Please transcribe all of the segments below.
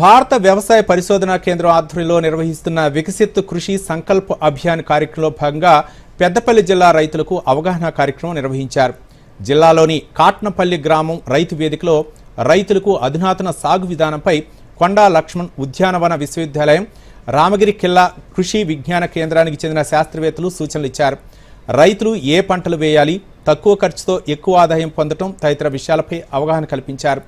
భారత వ్యవసాయ పరిశోధనా కేంద్రం ఆధ్వర్యంలో నిర్వహిస్తున్న వికసిత్ కృషి సంకల్ప్ అభియాన్ కార్యక్రమంలో భాగంగా పెద్దపల్లి జిల్లా రైతులకు అవగాహన కార్యక్రమం నిర్వహించారు. జిల్లాలోని కాట్నపల్లి గ్రామం రైతు వేదికలో రైతులకు అధునాతన సాగు విధానంపై కొండా లక్ష్మణ్ ఉద్యానవన విశ్వవిద్యాలయం రామగిరి కిల్లా కృషి విజ్ఞాన కేంద్రానికి చెందిన శాస్త్రవేత్తలు సూచనలు ఇచ్చారు. రైతులు ఏ పంటలు వేయాలి తక్కువ ఖర్చుతో ఎక్కువ ఆదాయం పొందటం తదితర విషయాలపై అవగాహన కల్పించారు.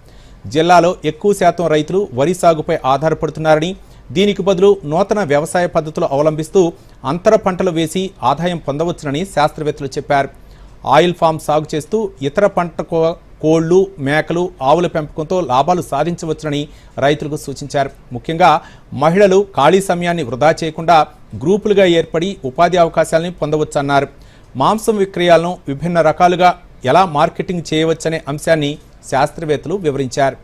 జిల్లాలో ఎక్కువ శాతం రైతులు వరి సాగుపై ఆధారపడుతున్నారని దీనికి బదులు నూతన వ్యవసాయ పద్ధతులు అవలంబిస్తూ అంతర పంటలు వేసి ఆదాయం పొందవచ్చునని శాస్త్రవేత్తలు చెప్పారు. ఆయిల్ ఫామ్ సాగు చేస్తూ ఇతర పంట కో- కోళ్ళు మేకలు ఆవుల పెంపకంతో లాభాలు సాధించవచ్చునని రైతులకు సూచించారు. ముఖ్యంగా మహిళలు ఖాళీ సమయాన్ని వృధా చేయకుండా గ్రూపులుగా ఏర్పడి ఉపాధి అవకాశాలని పొందవచ్చన్నారు. మాంసం విక్రయాలను విభిన్న రకాలుగా ఎలా మార్కెటింగ్ చేయవచ్చనే అంశాన్ని శాస్త్రవేత్తలు వివరించారు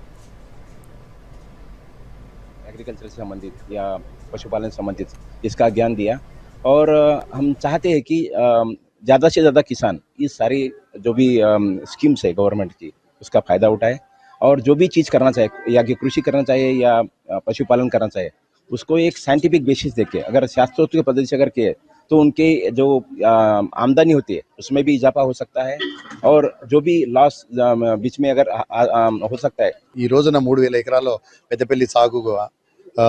एग्रीकल्चर से संबंधित या पशुपालन से संबंधित इसका ज्ञान दिया और अ, हम चाहते हैं कि ज़्यादा से ज़्यादा किसान इस सारी जो भी स्कीम्स है गवर्नमेंट की उसका फ़ायदा उठाए और जो भी चीज़ करना चाहे या कि कृषि करना चाहिए या अ, पशुपालन करना चाहिए उसको एक साइंटिफिक बेसिस देके अगर शास्त्रोक्त पद्धति से अगर किए तो उनके जो अ, आमदनी होती है उसमें भी इजाफा हो सकता है और जो भी लॉस बीच में अगर आ, आ, हो सकता है ఈ రోజున మూడు వేల ఎకరాల్లో పెద్దపల్లి సాగు ఆ,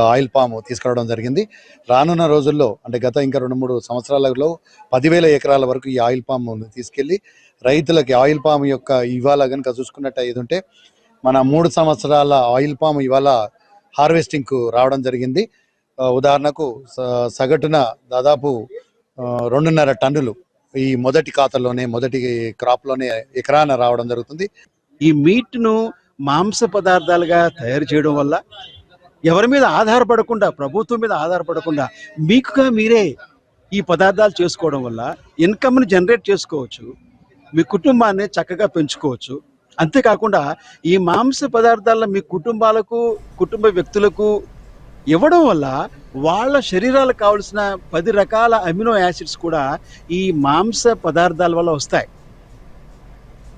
ఆయిల్ పామ్ తీసుకురావడం జరిగింది రానున్న రోజుల్లో అంటే గత ఇంకా రెండు మూడు సంవత్సరాలలో పదివేల ఎకరాల వరకు ఈ ఆయిల్ పామ్ తీసుకెళ్లి రైతులకి ఆయిల్ పామ్ యొక్క ఇవాళ కనుక చూసుకున్నట్టు అయ్యేది ఉంటే మన మూడు సంవత్సరాల ఆయిల్ పామ్ ఇవాళ హార్వెస్టింగ్ కు రావడం జరిగింది ఆ, ఉదాహరణకు స- సగటున దాదాపు ఆ, రెండున్నర టన్నులు ఈ మొదటి ఖాతాలోనే మొదటి క్రాప్లోనే ఎకరాన రావడం జరుగుతుంది. ఈ మీట్ను మాంస పదార్థాలుగా తయారు చేయడం వల్ల ఎవరి మీద ఆధారపడకుండా ప్రభుత్వం మీద ఆధారపడకుండా మీకుగా మీరే ఈ పదార్థాలు చేసుకోవడం వల్ల ఇన్కమ్ని జనరేట్ చేసుకోవచ్చు మీ కుటుంబాన్ని చక్కగా పెంచుకోవచ్చు. అంతేకాకుండా ఈ మాంస పదార్థాల మీ కుటుంబాలకు కుటుంబ వ్యక్తులకు ఇవ్వడం వల్ల వాళ్ళ శరీరాలకు కావలసిన పది రకాల అమినో యాసిడ్స్ కూడా ఈ మాంస పదార్థాల వల్ల వస్తాయి.